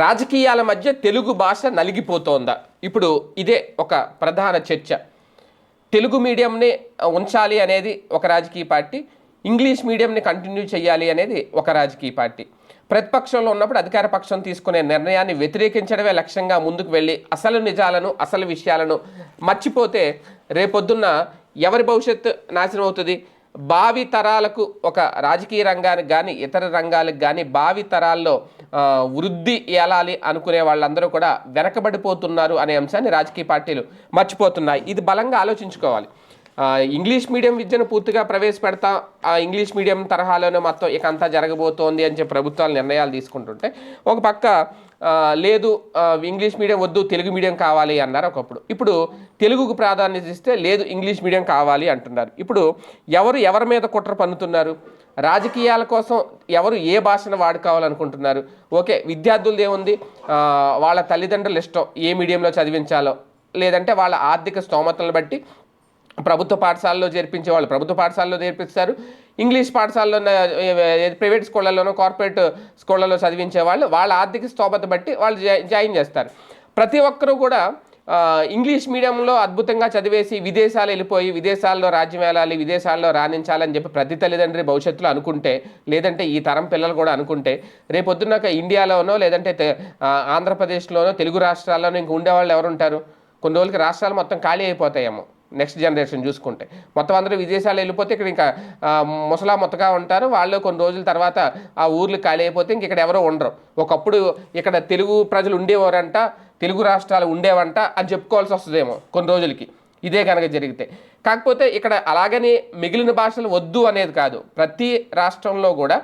రాజకీయాల మధ్య తెలుగు భాష నలిగిపోతోందా. ఇప్పుడు ఇదే ఒక ప్రధాన చర్చ. తెలుగు మీడియంని ఉంచాలి అనేది ఒక రాజకీయ పార్టీ ఇంగ్లీష్ మీడియంని కంటిన్యూ చేయాలి అనేది ఒక రాజకీయ పార్టీ. ప్రతిపక్షంలో ఉన్నప్పుడు అధికార పక్షం తీసుకునే నిర్ణయాన్ని వ్యతిరేకించడమే లక్ష్యంగా ముందుకు వెళ్ళి అసలు నిజాలను అసలు విషయాలను మర్చిపోతే రేపొద్దున్న ఎవరి భవిష్యత్తు నాశనం అవుతుంది? భావి తరాలకు ఒక రాజకీయ రంగానికి కానీ ఇతర రంగాలకు కానీ భావి తరాల్లో వృద్ధి ఏలాలి అనుకునే వాళ్ళందరూ కూడా వెనకబడిపోతున్నారు అనే అంశాన్ని రాజకీయ పార్టీలు మర్చిపోతున్నాయి. ఇది బలంగా ఆలోచించుకోవాలి. ఇంగ్లీష్ మీడియం విద్యను పూర్తిగా ప్రవేశపెడతాం ఆ ఇంగ్లీష్ మీడియం తరహాలోనే మొత్తం ఇక అంతా జరగబోతోంది అని చెప్పి ప్రభుత్వాలు నిర్ణయాలు తీసుకుంటుంటే ఒక పక్క లేదు ఇంగ్లీష్ మీడియం వద్దు తెలుగు మీడియం కావాలి అన్నారు ఒకప్పుడు. ఇప్పుడు తెలుగుకు ప్రాధాన్యత ఇస్తే లేదు ఇంగ్లీష్ మీడియం కావాలి అంటున్నారు. ఇప్పుడు ఎవరు ఎవరి మీద కుట్ర పన్నుతున్నారు? రాజకీయాల కోసం ఎవరు ఏ భాషను వాడుకోవాలనుకుంటున్నారు? ఓకే విద్యార్థులది ఏముంది? వాళ్ళ తల్లిదండ్రుల ఇష్టం ఏ మీడియంలో చదివించాలో లేదంటే వాళ్ళ ఆర్థిక స్తోమతలను బట్టి ప్రభుత్వ పాఠశాలలో చేర్పించే వాళ్ళు ప్రభుత్వ పాఠశాలలో చేర్పిస్తారు. ఇంగ్లీష్ పాఠశాలలో ప్రైవేట్ స్కూళ్ళలోనో కార్పొరేట్ స్కూళ్ళలో చదివించే వాళ్ళు వాళ్ళ ఆర్థిక స్తోమత బట్టి వాళ్ళు జాయిన్ చేస్తారు. ప్రతి ఒక్కరూ కూడా ఇంగ్లీష్ మీడియంలో అద్భుతంగా చదివేసి విదేశాలు వెళ్ళిపోయి విదేశాల్లో రాజ్యం వెళ్ళాలి విదేశాల్లో రాణించాలని చెప్పి ప్రతి తల్లిదండ్రి భవిష్యత్తులో అనుకుంటే లేదంటే ఈ తరం పిల్లలు కూడా అనుకుంటే రేపొద్దున ఇండియాలోనో లేదంటే ఆంధ్రప్రదేశ్లోనో తెలుగు రాష్ట్రాల్లోనో ఇంక ఉండేవాళ్ళు ఎవరు ఉంటారు కొన్ని రోజులకి రాష్ట్రాలు మొత్తం ఖాళీ అయిపోతాయేమో. నెక్స్ట్ జనరేషన్ చూసుకుంటే. మొత్తం అందరూ విదేశాలు వెళ్ళిపోతే ఇక్కడ ఇంకా ముసలా మొత్తగా ఉంటారు. వాళ్ళు కొన్ని రోజుల తర్వాత ఆ ఊర్లు ఖాళీ అయిపోతే ఇంక ఇక్కడ ఎవరో ఉండరు. ఒకప్పుడు ఇక్కడ తెలుగు ప్రజలు ఉండేవారంట తెలుగు రాష్ట్రాలు ఉండేవంట అని చెప్పుకోవాల్సి వస్తుందేమో కొన్ని రోజులకి. ఇదే కనుక జరిగితే. కాకపోతే ఇక్కడ అలాగని మిగిలిన భాషలు వద్దు అనేది కాదు. ప్రతి రాష్ట్రంలో కూడా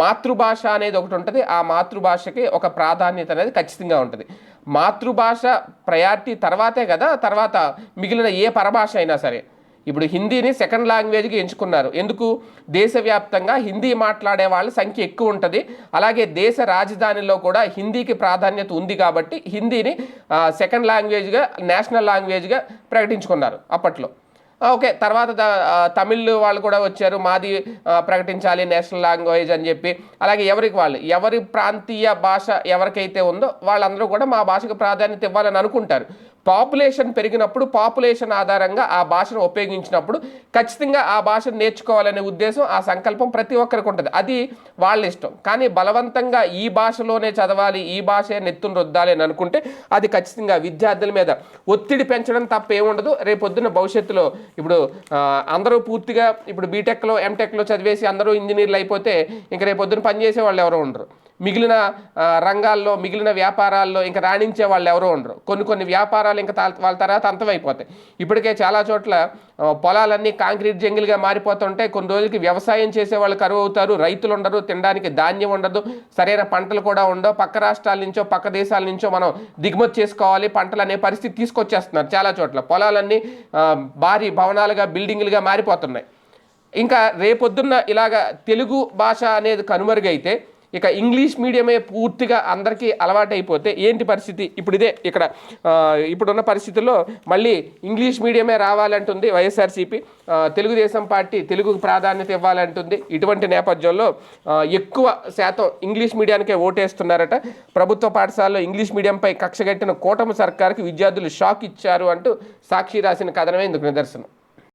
మాతృభాష అనేది ఒకటి ఉంటుంది. ఆ మాతృభాషకి ఒక ప్రాధాన్యత అనేది ఖచ్చితంగా ఉంటుంది. మాతృభాష ప్రయారిటీ తర్వాతే కదా తర్వాత మిగిలిన ఏ పరభాష అయినా సరే. ఇప్పుడు హిందీని సెకండ్ లాంగ్వేజ్గా ఎంచుకున్నారు. ఎందుకు? దేశవ్యాప్తంగా హిందీ మాట్లాడే వాళ్ళ సంఖ్య ఎక్కువ ఉంటుంది. అలాగే దేశ రాజధానిలో కూడా హిందీకి ప్రాధాన్యత ఉంది కాబట్టి హిందీని సెకండ్ లాంగ్వేజ్గా నేషనల్ లాంగ్వేజ్గా ప్రకటించుకున్నారు అప్పట్లో. Ah, ఓకే తర్వాత తమిళ్ వాళ్ళు కూడా వచ్చారు. మాది ప్రకటించాలి నేషనల్ లాంగ్వేజ్ అని చెప్పి. అలాగే ఎవరికి వాళ్ళు? ఎవరి ప్రాంతీయ భాష ఎవరికైతే ఉందో వాళ్ళందరూ కూడా మా భాషకు ప్రాధాన్యత ఇవ్వాలని అనుకుంటారు. పాపులేషన్ పెరిగినప్పుడు పాపులేషన్ ఆధారంగా ఆ భాషను ఉపయోగించినప్పుడు ఖచ్చితంగా ఆ భాషను నేర్చుకోవాలనే ఉద్దేశం ఆ సంకల్పం ప్రతి ఒక్కరికి ఉంటుంది. అది వాళ్ళ ఇష్టం. కానీ బలవంతంగా ఈ భాషలోనే చదవాలి ఈ భాషే నెత్తును రుద్దాలి అని అనుకుంటే అది ఖచ్చితంగా విద్యార్థుల మీద ఒత్తిడి పెంచడం తప్ప ఏముండదు. రేపొద్దున భవిష్యత్తులో ఇప్పుడు అందరూ పూర్తిగా ఇప్పుడు బీటెక్లో ఎంటెక్లో చదివేసి అందరూ ఇంజనీర్లు అయిపోతే ఇంక రేపొద్దున పనిచేసే వాళ్ళు ఎవరో ఉండరు. మిగిలిన రంగాల్లో మిగిలిన వ్యాపారాల్లో ఇంకా రాణించే వాళ్ళు ఎవరో ఉండరు. కొన్ని కొన్ని వ్యాపారాలు ఇంకా వాళ్ళ తర్వాత అంతమైపోతాయి. ఇప్పటికే చాలా చోట్ల పొలాలన్నీ కాంక్రీట్ జంగిల్గా మారిపోతుంటే కొన్ని రోజులకి వ్యవసాయం చేసే వాళ్ళు కరువు అవుతారు రైతులు ఉండరు తినడానికి ధాన్యం ఉండదు సరైన పంటలు కూడా ఉండవు. పక్క రాష్ట్రాల నుంచో పక్క దేశాల నుంచో మనం దిగుమతి చేసుకోవాలి. పంటలు అనే పరిస్థితి తీసుకొచ్చేస్తున్నారు చాలా చోట్ల. పొలాలన్నీ భారీ భవనాలుగా బిల్డింగులుగా మారిపోతున్నాయి. ఇంకా రేపొద్దున్న ఇలాగ తెలుగు భాష అనేది కనుమరుగైతే ఇక ఇంగ్లీష్ మీడియమే పూర్తిగా అందరికీ అలవాటైపోతే ఏంటి పరిస్థితి? ఇప్పుడు ఇదే ఇక్కడ ఇప్పుడున్న పరిస్థితుల్లో మళ్ళీ ఇంగ్లీష్ మీడియమే రావాలంటుంది వైఎస్ఆర్సీపీ. తెలుగుదేశం పార్టీ తెలుగుకు ప్రాధాన్యత ఇవ్వాలంటుంది. ఇటువంటి నేపథ్యంలో ఎక్కువ శాతం ఇంగ్లీష్ మీడియానికే ఓటేస్తున్నారట. ప్రభుత్వ పాఠశాలలో ఇంగ్లీష్ మీడియంపై కక్షగట్టిన కూటమి సర్కార్కి విద్యార్థులు షాక్ ఇచ్చారు అంటూ సాక్షి రాసిన కథనమే ఇందుకు నిదర్శనం.